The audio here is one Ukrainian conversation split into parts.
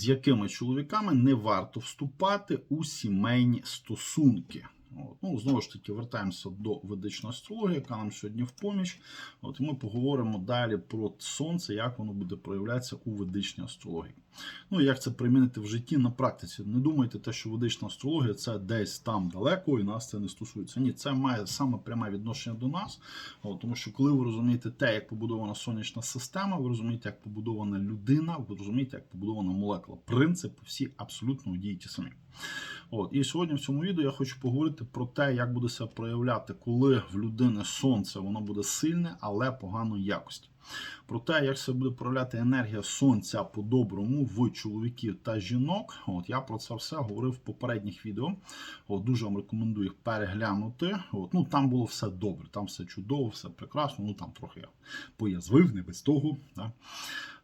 з якими чоловіками не варто вступати у сімейні стосунки. Ну, знову ж таки, вертаємося до ведичної астрології, яка нам сьогодні в поміч. От, і ми поговоримо далі про сонце, як воно буде проявлятися у ведичній астрології. Ну, і як це примінити в житті на практиці. Не думайте, те, що ведична астрологія це десь там далеко і нас це не стосується. Ні, це має саме пряме відношення до нас. От, тому що коли ви розумієте те, як побудована сонячна система, ви розумієте, як побудована людина, ви розумієте, як побудована молекула. Принципи всі абсолютно й ті самі. От і сьогодні в цьому відео я хочу поговорити про те, як буде себе проявляти, коли в людини сонце воно буде сильне, але поганої якості. Про те, як себе буде проявляти енергія сонця по-доброму в чоловіків та жінок. От я про це все говорив в попередніх відео. От дуже вам рекомендую їх переглянути. От ну там було все добре, там все чудово, все прекрасно. Ну там трохи я поязвив, не без того. Да?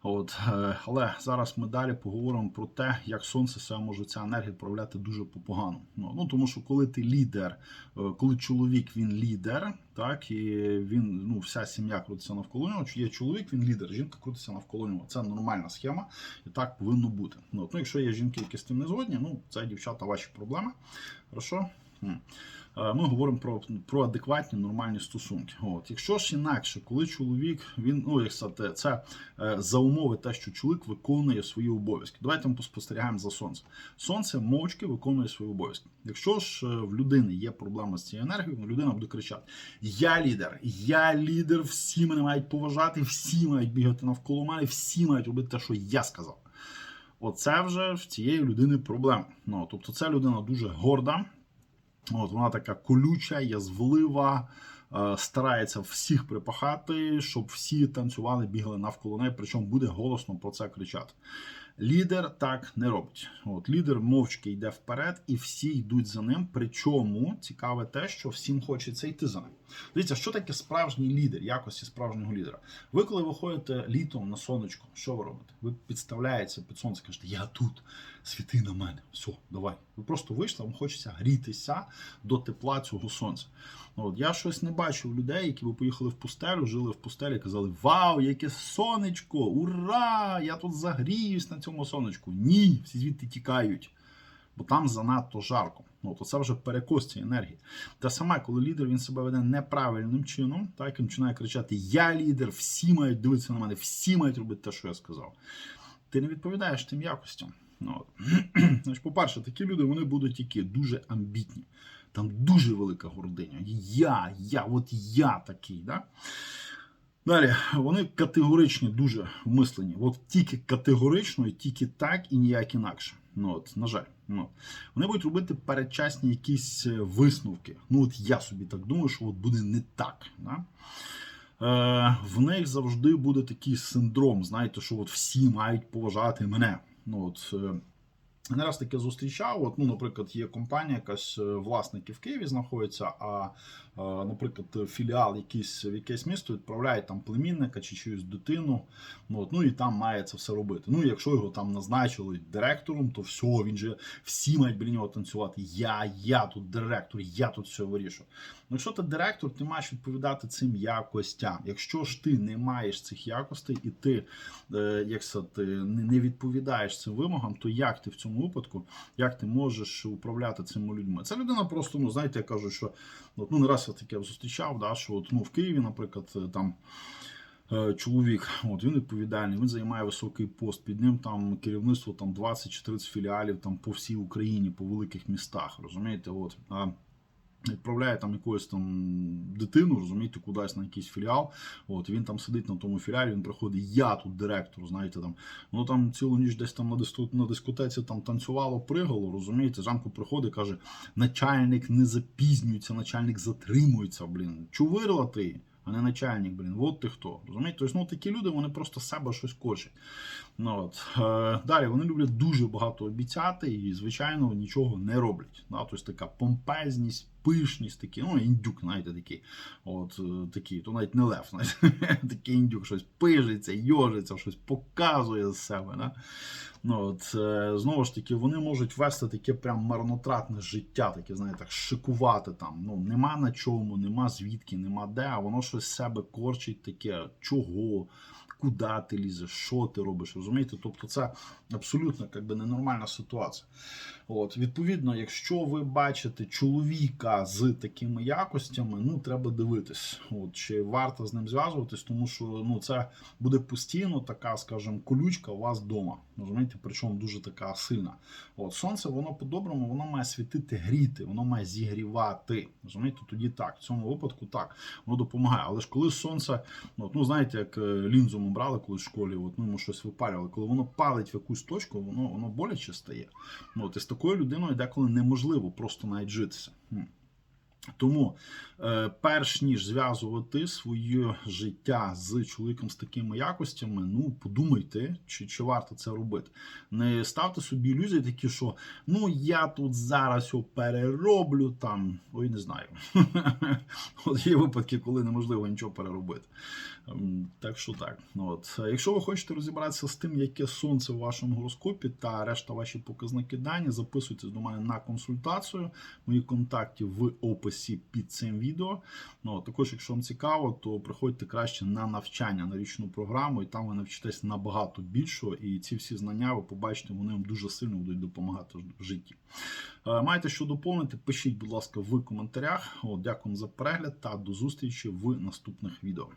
От, е, але зараз ми далі поговоримо про те, як сонце себе може ця енергія проявляти дуже погано. Ну, ну тому що коли ти лідер, е, коли чоловік він лідер, так і він ну вся сім'я крутиться навколо нього. Є чоловік, він лідер, жінка крутиться навколо нього. Це нормальна схема, і так повинно бути. Ну, от, ну якщо є жінки, які з тим не згодні, ну це дівчата ваші проблеми. Хорошо? Е, Ми говоримо про, про адекватні нормальні стосунки. От, якщо ж інакше, коли чоловік він ну як сказати, це е, за умови те, що чоловік виконує свої обов'язки. Давайте ми поспостерігаємо за сонцем. Сонце мовчки виконує свої обов'язки. Якщо ж е, в людини є проблема з цією енергією, ну, людина буде кричати: Я лідер, я лідер, всі мене мають поважати, всі мають бігати навколо мене, всі мають робити те, що я сказав. Оце вже в цієї людини проблема. Ну, тобто, ця людина дуже горда. От вона така колюча, язвлива, е, старається всіх припахати, щоб всі танцювали, бігали навколо неї, причому буде голосно про це кричати. Лідер так не робить. От лідер мовчки йде вперед, і всі йдуть за ним. Причому цікаве те, що всім хочеться йти за ним. Дивіться, що таке справжній лідер, якості справжнього лідера. Ви, коли виходите літом на сонечко, що ви робите? Ви підставляєтеся під сонце, кажете, я тут, світи на мене. Все, давай. Ви просто вийшли, вам хочеться грітися до тепла цього сонця. От я щось не бачив людей, які би поїхали в пустелю, жили в пустелі, казали: Вау, яке сонечко! Ура! Я тут загріюсь на цьому сонечку. Ні, всі звідти тікають. Бо там занадто жарко. Ну, то це вже перекос цієї енергії. Те саме, коли лідер він себе веде неправильним чином, так він починає кричати: Я лідер, всі мають дивитися на мене, всі мають робити те, що я сказав. Ти не відповідаєш тим якостям. Ну. По-перше, такі люди вони будуть які дуже амбітні. Там дуже велика гординя. Я, я, от я такий. Да? Далі, вони категоричні, дуже вмислені. От тільки категорично, і тільки так і ніяк інакше. Ну от, на жаль, ну вони будуть робити передчасні якісь е, висновки. Ну от я собі так думаю, що от буде не так. Да? Е, в них завжди буде такий синдром, знаєте, що от всі мають поважати мене. Ну от е, не раз таке зустрічав. От, ну, наприклад, є компанія, якась е, власники в Києві знаходяться, а, наприклад, філіал якийсь в якесь місто відправляє там племінника чи чиюсь дитину. Ну, от, ну і там має це все робити. Ну, якщо його там назначили директором, то все, він же всі мають біля нього танцювати. Я, я тут директор, я тут все вирішую. Ну, якщо ти директор, ти маєш відповідати цим якостям. Якщо ж ти не маєш цих якостей і ти, е, як сказати, не не відповідаєш цим вимогам, то як ти в цьому випадку, як ти можеш управляти цими людьми? Це людина просто, ну знаєте, я кажу, що ну не раз я таке зустрічав, да, що от, ну, в Києві, наприклад, е, там. е, Чоловік, от він відповідальний, він займає високий пост. Під ним там керівництво там 20 чи 30 філіалів там по всій Україні, по великих містах. Розумієте, от а відправляє там якусь там дитину, розумієте, кудись на якийсь філіал. От він там сидить на тому філіалі, він приходить, я тут директор, знаєте, там ну там цілу ніч десь там на дискотеці там танцювало, пригало, розумієте, зранку приходить, каже, начальник не запізнюється, начальник затримується, блін. Чувирла ти. А не начальник, блін, от ти хто. Розумієте? Тобто, ну такі люди, вони просто себе щось хочуть. Ну, от. Е, далі вони люблять дуже багато обіцяти і, звичайно, нічого не роблять. Да? Тобто така помпезність, пишність, такі, ну, індюк, знаєте, такий. От, е, такий, то навіть не лев, знаєте, такий індюк, щось пижиться, йожиться, щось показує з себе. Да? Ну, от, е, Знову ж таки, вони можуть вести таке прям марнотратне життя, таке, знаєте, так, шикувати там. Ну, Нема на чому, нема звідки, нема де, а воно щось себе корчить таке, чого, куди ти лізеш, що ти робиш, розумієте? Тобто це абсолютно якби, ненормальна ситуація. От, відповідно, якщо ви бачите чоловіка з такими якостями, ну треба дивитись, от, чи варто з ним зв'язуватись, тому що ну, це буде постійно така, скажімо, колючка у вас вдома. Розумієте, причому дуже така сильна. От, сонце, воно по-доброму, воно має світити гріти, воно має зігрівати. Розумієте, тоді так. В цьому випадку так, воно допомагає. Але ж коли сонце, ну, от, ну знаєте, як е, лінзу ми брали колись в школі, от, ну, йому щось випалювали, коли воно палить в якусь точку, воно, воно боляче стає. Ну, от, і з такою людиною деколи неможливо просто навіть житися. Тому, е, перш ніж зв'язувати своє життя з чоловіком з такими якостями, ну подумайте, чи, чи варто це робити. Не ставте собі ілюзії, такі, що ну я тут зараз його перероблю там. Ой, не знаю. От є випадки, коли неможливо нічого переробити. Ем, Так що так. От. Якщо ви хочете розібратися з тим, яке сонце в вашому гороскопі та решта ваші показники дані, записуйтесь до мене на консультацію. Мої контакти в описі під цим відео. Ну, також, якщо вам цікаво, то приходьте краще на навчання на річну програму, і там ви навчитесь набагато більшого. І ці всі знання ви побачите, вони вам дуже сильно будуть допомагати в житті. Е, Маєте що доповнити? Пишіть, будь ласка, в коментарях. От, дякую за перегляд та до зустрічі в наступних відео.